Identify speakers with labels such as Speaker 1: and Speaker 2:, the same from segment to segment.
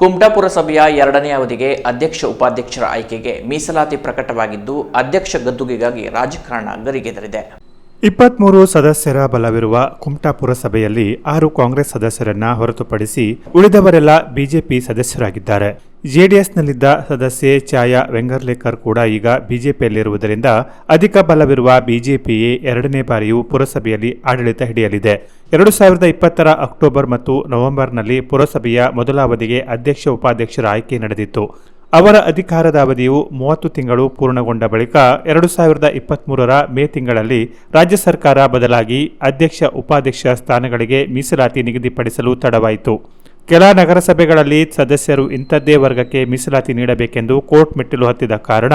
Speaker 1: ಕುಮಟಾ ಪುರಸಭೆಯ ಎರಡನೇ ಅವಧಿಗೆ ಅಧ್ಯಕ್ಷ ಉಪಾಧ್ಯಕ್ಷರ ಆಯ್ಕೆಗೆ ಮೀಸಲಾತಿ ಪ್ರಕಟವಾಗಿದ್ದು, ಅಧ್ಯಕ್ಷ ಗದ್ದುಗೆಗಾಗಿ ರಾಜಕಾರಣ ಗರಿಗೆದರಿದೆ.
Speaker 2: ಇಪ್ಪತ್ಮೂರು ಸದಸ್ಯರ ಬಲವಿರುವ ಕುಮಟಾ ಪುರಸಭೆಯಲ್ಲಿ ಆರು ಕಾಂಗ್ರೆಸ್ ಸದಸ್ಯರನ್ನ ಹೊರತುಪಡಿಸಿ ಉಳಿದವರೆಲ್ಲ ಬಿಜೆಪಿ ಸದಸ್ಯರಾಗಿದ್ದಾರೆ. ಜೆಡಿಎಸ್ನಲ್ಲಿದ್ದ ಸದಸ್ಯೆ ಛಾಯಾ ವೆಂಗರ್ಲೇಕರ್ ಕೂಡ ಈಗ ಬಿಜೆಪಿಯಲ್ಲಿರುವುದರಿಂದ ಅಧಿಕ ಬಲವಿರುವ ಬಿಜೆಪಿಯೇ ಎರಡನೇ ಬಾರಿಯೂ ಪುರಸಭೆಯಲ್ಲಿ ಆಡಳಿತ ಹಿಡಿಯಲಿದೆ. ಎರಡು ಸಾವಿರದ ಇಪ್ಪತ್ತರ ಅಕ್ಟೋಬರ್ ಮತ್ತು ನವೆಂಬರ್ನಲ್ಲಿ ಪುರಸಭೆಯ ಮೊದಲ ಅವಧಿಗೆ ಅಧ್ಯಕ್ಷ ಉಪಾಧ್ಯಕ್ಷರ ಆಯ್ಕೆ ನಡೆದಿತ್ತು. ಅವರ ಅಧಿಕಾರದ ಅವಧಿಯು ಮೂವತ್ತು ತಿಂಗಳು ಪೂರ್ಣಗೊಂಡ ಬಳಿಕ ಎರಡು ಸಾವಿರದ ಇಪ್ಪತ್ತ್ಮೂರರ ಮೇ ತಿಂಗಳಲ್ಲಿ ರಾಜ್ಯ ಸರ್ಕಾರ ಬದಲಾಗಿ ಅಧ್ಯಕ್ಷ ಉಪಾಧ್ಯಕ್ಷ ಸ್ಥಾನಗಳಿಗೆ ಮೀಸಲಾತಿ ನಿಗದಿಪಡಿಸಲು ತಡವಾಯಿತು. ಕೆಲ ನಗರಸಭೆಗಳಲ್ಲಿ ಸದಸ್ಯರು ಇಂಥದ್ದೇ ವರ್ಗಕ್ಕೆ ಮೀಸಲಾತಿ ನೀಡಬೇಕೆಂದು ಕೋರ್ಟ್ ಮೆಟ್ಟಿಲು ಹತ್ತಿದ ಕಾರಣ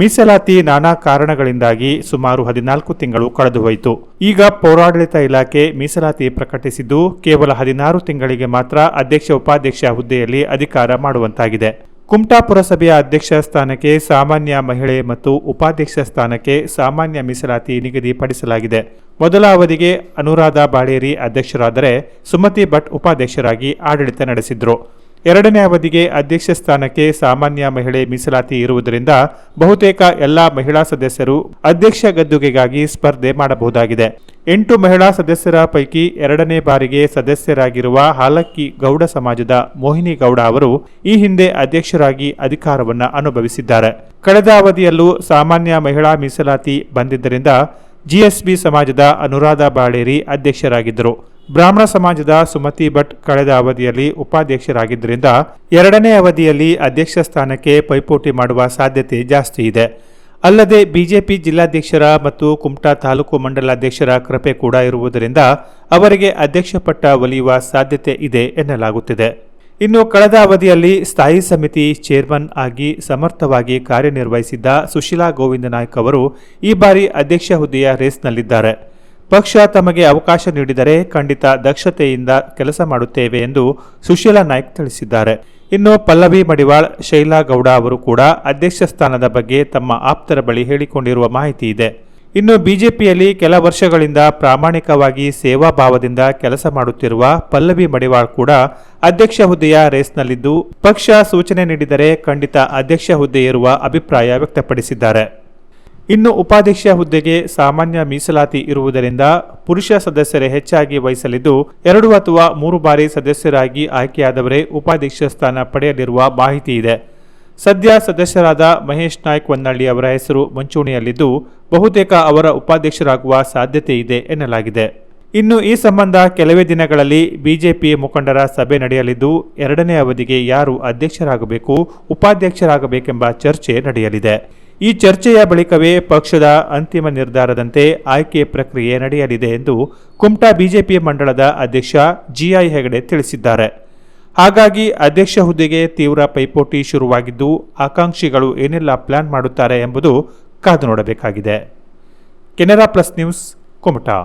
Speaker 2: ಮೀಸಲಾತಿ ನಾನಾ ಕಾರಣಗಳಿಂದಾಗಿ ಸುಮಾರು ಹದಿನಾಲ್ಕು ತಿಂಗಳು ಕಳೆದುಹೋಯಿತು. ಈಗ ಪೌರಾಡಳಿತ ಇಲಾಖೆ ಮೀಸಲಾತಿ ಪ್ರಕಟಿಸಿದ್ದು ಕೇವಲ ಹದಿನಾರು ತಿಂಗಳಿಗೆ ಮಾತ್ರ ಅಧ್ಯಕ್ಷ ಉಪಾಧ್ಯಕ್ಷ ಹುದ್ದೆಯಲ್ಲಿ ಅಧಿಕಾರ ಮಾಡುವಂತಾಗಿದೆ. ಕುಮಟಾ ಪುರಸಭೆಯ ಅಧ್ಯಕ್ಷ ಸ್ಥಾನಕ್ಕೆ ಸಾಮಾನ್ಯ ಮಹಿಳೆ ಮತ್ತು ಉಪಾಧ್ಯಕ್ಷ ಸ್ಥಾನಕ್ಕೆ ಸಾಮಾನ್ಯ ಮೀಸಲಾತಿ ನಿಗದಿಪಡಿಸಲಾಗಿದೆ. ಮೊದಲ ಅವಧಿಗೆ ಅನುರಾಧ ಬಾಳೇರಿ ಅಧ್ಯಕ್ಷರಾದರೆ ಸುಮತಿ ಭಟ್ ಉಪಾಧ್ಯಕ್ಷರಾಗಿ ಆಡಳಿತ ನಡೆಸಿದ್ರು. ಎರಡನೇ ಅವಧಿಗೆ ಅಧ್ಯಕ್ಷ ಸ್ಥಾನಕ್ಕೆ ಸಾಮಾನ್ಯ ಮಹಿಳೆ ಮೀಸಲಾತಿ ಇರುವುದರಿಂದ ಬಹುತೇಕ ಎಲ್ಲಾ ಮಹಿಳಾ ಸದಸ್ಯರು ಅಧ್ಯಕ್ಷ ಗದ್ದುಗೆಗಾಗಿ ಸ್ಪರ್ಧೆ ಮಾಡಬಹುದಾಗಿದೆ. ಎಂಟು ಮಹಿಳಾ ಸದಸ್ಯರ ಪೈಕಿ ಎರಡನೇ ಬಾರಿಗೆ ಸದಸ್ಯರಾಗಿರುವ ಹಾಲಕ್ಕಿ ಗೌಡ ಸಮಾಜದ ಮೋಹಿನಿ ಗೌಡ ಅವರು ಈ ಹಿಂದೆ ಅಧ್ಯಕ್ಷರಾಗಿ ಅಧಿಕಾರವನ್ನು ಅನುಭವಿಸಿದ್ದಾರೆ. ಕಳೆದ ಅವಧಿಯಲ್ಲೂ ಸಾಮಾನ್ಯ ಮಹಿಳಾ ಮೀಸಲಾತಿ ಬಂದಿದ್ದರಿಂದ ಜಿಎಸ್ಬಿ ಸಮಾಜದ ಅನುರಾಧ ಬಾಳೇರಿ ಅಧ್ಯಕ್ಷರಾಗಿದ್ದರು. ಬ್ರಾಹ್ಮಣ ಸಮಾಜದ ಸುಮತಿ ಭಟ್ ಕಳೆದ ಅವಧಿಯಲ್ಲಿ ಉಪಾಧ್ಯಕ್ಷರಾಗಿದ್ದರಿಂದ ಎರಡನೇ ಅವಧಿಯಲ್ಲಿ ಅಧ್ಯಕ್ಷ ಸ್ಥಾನಕ್ಕೆ ಪೈಪೋಟಿ ಮಾಡುವ ಸಾಧ್ಯತೆ ಜಾಸ್ತಿ ಇದೆ. ಅಲ್ಲದೆ ಬಿಜೆಪಿ ಜಿಲ್ಲಾಧ್ಯಕ್ಷರ ಮತ್ತು ಕುಮಟಾ ತಾಲೂಕು ಮಂಡಲಾಧ್ಯಕ್ಷರ ಕೃಪೆ ಕೂಡ ಇರುವುದರಿಂದ ಅವರಿಗೆ ಅಧ್ಯಕ್ಷ ಪಟ್ಟ ಒಲಿಯುವ ಸಾಧ್ಯತೆ ಇದೆ ಎನ್ನಲಾಗುತ್ತಿದೆ. ಇನ್ನು ಕಳೆದ ಅವಧಿಯಲ್ಲಿ ಸ್ಥಾಯಿ ಸಮಿತಿ ಚೇರ್ಮನ್ ಆಗಿ ಸಮರ್ಥವಾಗಿ ಕಾರ್ಯನಿರ್ವಹಿಸಿದ್ದ ಸುಶೀಲಾ ಗೋವಿಂದ ನಾಯ್ಕ ಅವರು ಈ ಬಾರಿ ಅಧ್ಯಕ್ಷ ಹುದ್ದೆಯ ರೇಸ್ನಲ್ಲಿದ್ದಾರೆ. ಪಕ್ಷ ತಮಗೆ ಅವಕಾಶ ನೀಡಿದರೆ ಖಂಡಿತ ದಕ್ಷತೆಯಿಂದ ಕೆಲಸ ಮಾಡುತ್ತೇವೆ ಎಂದು ಸುಶೀಲಾ ನಾಯ್ಕ್ ತಿಳಿಸಿದ್ದಾರೆ. ಇನ್ನು ಪಲ್ಲವಿ ಮಡಿವಾಳ್, ಶೈಲಾ ಗೌಡ ಅವರು ಕೂಡ ಅಧ್ಯಕ್ಷ ಸ್ಥಾನದ ಬಗ್ಗೆ ತಮ್ಮ ಆಪ್ತರ ಬಳಿ ಹೇಳಿಕೊಂಡಿರುವ ಮಾಹಿತಿ ಇದೆ. ಇನ್ನು ಬಿಜೆಪಿಯಲ್ಲಿ ಕೆಲ ವರ್ಷಗಳಿಂದ ಪ್ರಾಮಾಣಿಕವಾಗಿ ಸೇವಾ ಭಾವದಿಂದ ಕೆಲಸ ಮಾಡುತ್ತಿರುವ ಪಲ್ಲವಿ ಮಡಿವಾಳ್ ಕೂಡ ಅಧ್ಯಕ್ಷ ಹುದ್ದೆಯ ರೇಸ್ನಲ್ಲಿದ್ದು, ಪಕ್ಷ ಸೂಚನೆ ನೀಡಿದರೆ ಖಂಡಿತ ಅಧ್ಯಕ್ಷ ಹುದ್ದೆ ಇರುವ ಅಭಿಪ್ರಾಯ ವ್ಯಕ್ತಪಡಿಸಿದ್ದಾರೆ. ಇನ್ನು ಉಪಾಧ್ಯಕ್ಷ ಹುದ್ದೆಗೆ ಸಾಮಾನ್ಯ ಮೀಸಲಾತಿ ಇರುವುದರಿಂದ ಪುರುಷ ಸದಸ್ಯರೇ ಹೆಚ್ಚಾಗಿ ವಹಿಸಲಿದ್ದು, ಎರಡು ಅಥವಾ ಮೂರು ಬಾರಿ ಸದಸ್ಯರಾಗಿ ಆಯ್ಕೆಯಾದವರೇ ಉಪಾಧ್ಯಕ್ಷ ಸ್ಥಾನ ಪಡೆಯಲಿರುವ ಮಾಹಿತಿ ಇದೆ. ಸದ್ಯ ಸದಸ್ಯರಾದ ಮಹೇಶ್ ನಾಯ್ಕ್ ಹೊನ್ನಳ್ಳಿ ಅವರ ಹೆಸರು ಮುಂಚೂಣಿಯಲ್ಲಿದ್ದು, ಬಹುತೇಕ ಅವರ ಉಪಾಧ್ಯಕ್ಷರಾಗುವ ಸಾಧ್ಯತೆ ಇದೆ ಎನ್ನಲಾಗಿದೆ. ಇನ್ನು ಈ ಸಂಬಂಧ ಕೆಲವೇ ದಿನಗಳಲ್ಲಿ ಬಿಜೆಪಿ ಮುಖಂಡರ ಸಭೆ ನಡೆಯಲಿದ್ದು, ಎರಡನೇ ಅವಧಿಗೆ ಯಾರು ಅಧ್ಯಕ್ಷರಾಗಬೇಕು, ಉಪಾಧ್ಯಕ್ಷರಾಗಬೇಕೆಂಬ ಚರ್ಚೆ ನಡೆಯಲಿದೆ. ಈ ಚರ್ಚೆಯ ಬಳಿಕವೇ ಪಕ್ಷದ ಅಂತಿಮ ನಿರ್ಧಾರದಂತೆ ಆಯ್ಕೆ ಪ್ರಕ್ರಿಯೆ ನಡೆಯಲಿದೆ ಎಂದು ಕುಮಟಾ ಬಿಜೆಪಿ ಮಂಡಳದ ಅಧ್ಯಕ್ಷ ಜಿಐ ಹೆಗಡೆ ತಿಳಿಸಿದ್ದಾರೆ. ಹಾಗಾಗಿ ಅಧ್ಯಕ್ಷ ಹುದ್ದೆಗೆ ತೀವ್ರ ಪೈಪೋಟಿ ಶುರುವಾಗಿದ್ದು, ಆಕಾಂಕ್ಷಿಗಳು ಏನೆಲ್ಲ ಪ್ಲಾನ್ ಮಾಡುತ್ತಾರೆ ಎಂಬುದು ಕಾದು ನೋಡಬೇಕಾಗಿದೆ. Canara plus news, Kumta.